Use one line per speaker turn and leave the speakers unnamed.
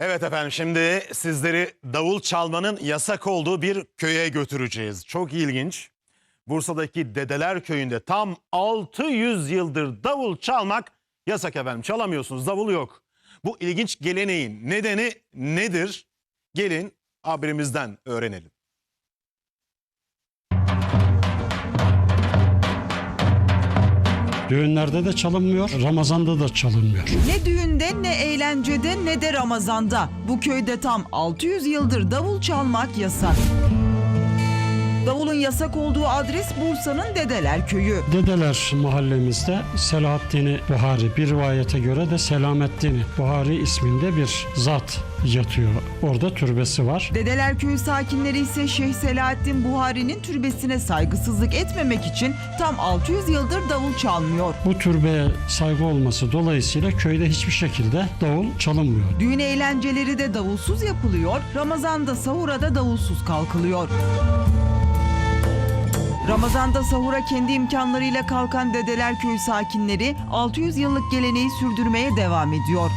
Evet efendim şimdi sizleri davul çalmanın yasak olduğu bir köye götüreceğiz. Çok ilginç. Bursa'daki Dedeler Köyü'nde tam 600 yıldır davul çalmak yasak efendim. Çalamıyorsunuz davul yok. Bu ilginç geleneğin nedeni nedir? Gelin haberimizden öğrenelim.
Düğünlerde de çalınmıyor, Ramazan'da da çalınmıyor.
Ne düğünde ne eğlencede ne de Ramazan'da. Bu köyde tam 600 yıldır davul çalmak yasak. Davulun yasak olduğu adres Bursa'nın Dedeler Köyü.
Dedeler mahallemizde Selahaddin Buhari, bir rivayete göre de Selameddin Buhari isminde bir zat yatıyor. Orada türbesi var.
Dedeler Köyü sakinleri ise Şeyh Selahaddin Buhari'nin türbesine saygısızlık etmemek için tam 600 yıldır davul çalmıyor.
Bu türbeye saygı olması dolayısıyla köyde hiçbir şekilde davul çalınmıyor.
Düğün eğlenceleri de davulsuz yapılıyor, Ramazan'da sahura da davulsuz kalkılıyor. Ramazan'da sahura kendi imkanlarıyla kalkan Dedeler Köyü sakinleri 600 yıllık geleneği sürdürmeye devam ediyor.